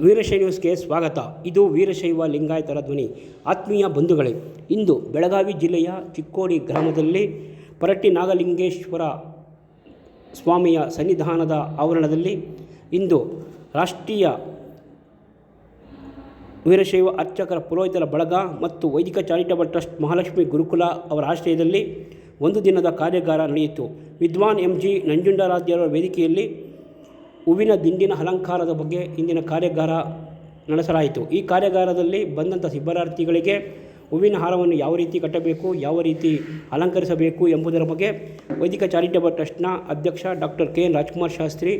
ವೀರಶೈವ ನ್ಯೂಸ್ಗೆ ಸ್ವಾಗತ. ಇದು ವೀರಶೈವ ಲಿಂಗಾಯತರ ಧ್ವನಿ. ಆತ್ಮೀಯ ಬಂಧುಗಳೇ, ಇಂದು ಬೆಳಗಾವಿ ಜಿಲ್ಲೆಯ ಚಿಕ್ಕೋಡಿ ಗ್ರಾಮದಲ್ಲಿ ಪರಟ್ಟಿ ನಾಗಲಿಂಗೇಶ್ವರ ಸ್ವಾಮಿಯ ಸನ್ನಿಧಾನದ ಆವರಣದಲ್ಲಿ ಇಂದು ರಾಷ್ಟ್ರೀಯ ವೀರಶೈವ ಅರ್ಚಕರ ಪುರೋಹಿತರ ಬಳಗ ಮತ್ತು ವೈದಿಕ ಚಾರಿಟಬಲ್ ಟ್ರಸ್ಟ್ ಮಹಾಲಕ್ಷ್ಮಿ ಗುರುಕುಲ ಅವರ ಆಶ್ರಯದಲ್ಲಿ ಒಂದು ದಿನದ ಕಾರ್ಯಾಗಾರ ನಡೆಯಿತು. ವಿದ್ವಾನ್ ಎಂ ಜಿ ನಂಜುಂಡರಾಧ್ಯರ ವೇದಿಕೆಯಲ್ಲಿ ಹೂವಿನ ದಿಂಡಿನ ಅಲಂಕಾರದ ಬಗ್ಗೆ ಇಂದಿನ ಕಾರ್ಯಾಗಾರ ನಡೆಸಲಾಯಿತು. ಈ ಕಾರ್ಯಾಗಾರದಲ್ಲಿ ಬಂದಂಥ ಸಿಬ್ಬರಾರ್ಥಿಗಳಿಗೆ ಹೂವಿನ ಹಾರವನ್ನು ಯಾವ ರೀತಿ ಕಟ್ಟಬೇಕು, ಯಾವ ರೀತಿ ಅಲಂಕರಿಸಬೇಕು ಎಂಬುದರ ಬಗ್ಗೆ ವೈದಿಕ ಚಾರಿಟೇಬಲ್ ಟ್ರಸ್ಟ್ನ ಅಧ್ಯಕ್ಷ doctor K. N. Rajkumar Shastri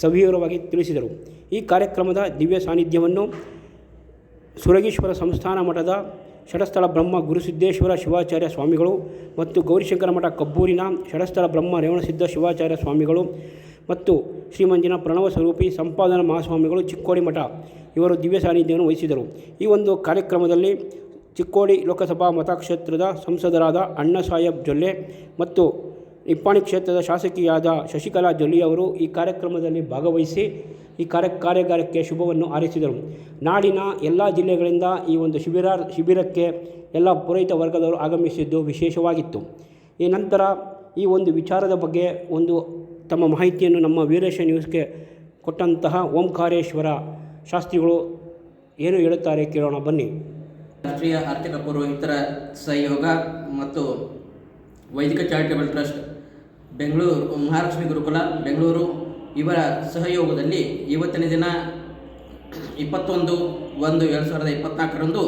ಸವಿವರವಾಗಿ ತಿಳಿಸಿದರು. ಈ ಕಾರ್ಯಕ್ರಮದ ದಿವ್ಯ ಸಾನ್ನಿಧ್ಯವನ್ನು ಸುರಗೀಶ್ವರ ಸಂಸ್ಥಾನ ಮಠದ ಷಡಸ್ಥಳ ಬ್ರಹ್ಮ ಗುರುಸಿದ್ದೇಶ್ವರ ಶಿವಾಚಾರ್ಯ ಸ್ವಾಮಿಗಳು ಮತ್ತು ಗೌರಿಶಂಕರ ಮಠ ಕಬ್ಬೂರಿನ ಷಡಸ್ಥಳ ಬ್ರಹ್ಮ ರೇವಣಸಿದ್ಧ ಶಿವಾಚಾರ್ಯ ಸ್ವಾಮಿಗಳು ಮತ್ತು ಶ್ರೀಮಂಜಿನ ಪ್ರಣವ ಸ್ವರೂಪಿ ಸಂಪಾದನ ಮಹಾಸ್ವಾಮಿಗಳು ಚಿಕ್ಕೋಡಿ ಮಠ. ಇವರು ದಿವ್ಯ ಸಾನ್ನಿಧ್ಯವನ್ನು ವಹಿಸಿದರು. ಈ ಒಂದು ಕಾರ್ಯಕ್ರಮದಲ್ಲಿ ಚಿಕ್ಕೋಡಿ ಲೋಕಸಭಾ ಮತಕ್ಷೇತ್ರದ ಸಂಸದರಾದ ಅಣ್ಣ ಸಾಹೇಬ್ ಜೊಲ್ಲೆ ಮತ್ತು ನಿಪ್ಪಾಣಿ ಕ್ಷೇತ್ರದ ಶಾಸಕಿಯಾದ ಶಶಿಕಲಾ ಜೊಲ್ಲಿ ಅವರು ಈ ಕಾರ್ಯಕ್ರಮದಲ್ಲಿ ಭಾಗವಹಿಸಿ ಈ ಕಾರ್ಯ ಕಾರ್ಯಾಗಾರಕ್ಕೆ ಶುಭವನ್ನು ಹಾರೈಸಿದರು. ನಾಡಿನ ಎಲ್ಲ ಜಿಲ್ಲೆಗಳಿಂದ ಈ ಒಂದು ಶಿಬಿರ ಶಿಬಿರಕ್ಕೆ ಎಲ್ಲ ಪುರೋಹಿತ ವರ್ಗದವರು ಆಗಮಿಸಿದ್ದು ವಿಶೇಷವಾಗಿತ್ತು. ಈ ನಂತರ ಈ ಒಂದು ವಿಚಾರದ ಬಗ್ಗೆ ಒಂದು ತಮ್ಮ ಮಾಹಿತಿಯನ್ನು ನಮ್ಮ ವೀರೇಶ ನ್ಯೂಸ್ಗೆ ಕೊಟ್ಟಂತಹ ಓಂಕಾರೇಶ್ವರ ಶಾಸ್ತ್ರಿಗಳು ಏನು ಹೇಳುತ್ತಾರೆ ಕೇಳೋಣ, ಬನ್ನಿ. ರಾಷ್ಟ್ರೀಯ ಆರ್ಥಿಕ ಪುರೋಹಿತರ ಸಹಯೋಗ ಮತ್ತು ವೈದಿಕ ಚಾರಿಟಬಲ್ ಟ್ರಸ್ಟ್ ಬೆಂಗಳೂರು ಮಹಾಲಕ್ಷ್ಮಿ ಗುರುಕುಲ, ಬೆಂಗಳೂರು ಇವರ ಸಹಯೋಗದಲ್ಲಿ ಇವತ್ತಿನ ದಿನ ಇಪ್ಪತ್ತೊಂದು ಒಂದು ಎರಡು ಸಾವಿರದ ಇಪ್ಪತ್ನಾಲ್ಕರಂದು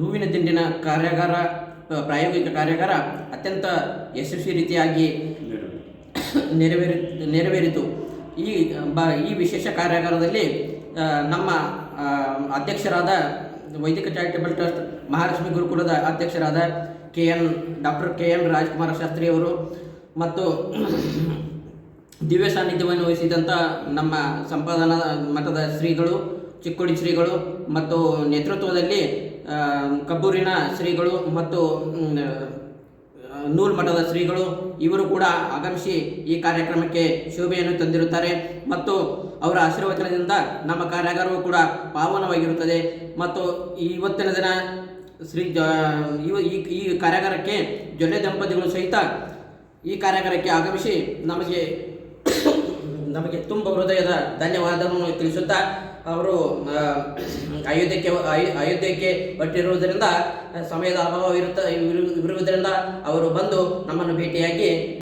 ಹೂವಿನ ದಿಂಡಿನ ಕಾರ್ಯಾಗಾರ, ಪ್ರಾಯೋಗಿಕ ಕಾರ್ಯಾಗಾರ ಅತ್ಯಂತ ಯಶಸ್ವಿ ರೀತಿಯಾಗಿ ನೆರವೇರಿ ನೆರವೇರಿತು. ಈ, ಬ, ಈ ವಿಶೇಷ ಕಾರ್ಯಾಗಾರದಲ್ಲಿ ನಮ್ಮ ಅಧ್ಯಕ್ಷರಾದ ವೈದಿಕ ಚಾರಿಟೇಬಲ್ ಟ್ರಸ್ಟ್ ಮಹಾಲಕ್ಷ್ಮಿ ಗುರುಕುಲದ ಅಧ್ಯಕ್ಷರಾದ K N doctor K N Rajkumar Shastri ಅವರು ಮತ್ತು ದಿವ್ಯ ಸಾನ್ನಿಧ್ಯವನ್ನು ವಹಿಸಿದಂಥ ನಮ್ಮ ಸಂಪಾದನಾ ಮಠದ ಶ್ರೀಗಳು, ಚಿಕ್ಕೋಡಿ ಶ್ರೀಗಳು ಮತ್ತು ನೇತೃತ್ವದಲ್ಲಿ ಕಬ್ಬೂರಿನ ಶ್ರೀಗಳು ಮತ್ತು ನೂಲ್ ಮಠದ ಶ್ರೀಗಳು ಇವರು ಕೂಡ ಆಗಮಿಸಿ ಈ ಕಾರ್ಯಕ್ರಮಕ್ಕೆ ಶೋಭೆಯನ್ನು ತಂದಿರುತ್ತಾರೆ. ಮತ್ತು ಅವರ ಆಶೀರ್ವಚನದಿಂದ ನಮ್ಮ ಕಾರ್ಯಾಗಾರವು ಕೂಡ ಪಾವನವಾಗಿರುತ್ತದೆ ಮತ್ತು ಇವತ್ತಿನ ದಿನ ಶ್ರೀ ಜ ಈ ಕಾರ್ಯಾಗಾರಕ್ಕೆ ಜೊಲ್ಲೆ ದಂಪತಿಗಳು ಸಹಿತ ಈ ಕಾರ್ಯಾಗಾರಕ್ಕೆ ಆಗಮಿಸಿ ನಮಗೆ ನಮಗೆ ತುಂಬ ಹೃದಯದ ಧನ್ಯವಾದವನ್ನು ತಿಳಿಸುತ್ತಾ ಅವರು ಅಯೋಧ್ಯಕ್ಕೆ ಅಯೋ- ಅಯೋಧ್ಯಕ್ಕೆ ಹೊರಟಿರುವುದರಿಂದ ಸಮಯದ ಅಭಾವ ಇರುತ್ತ ಇರು- ಇರುವುದರಿಂದ ಅವರು ಬಂದು ನಮ್ಮನ್ನು ಭೇಟಿಯಾಗಿ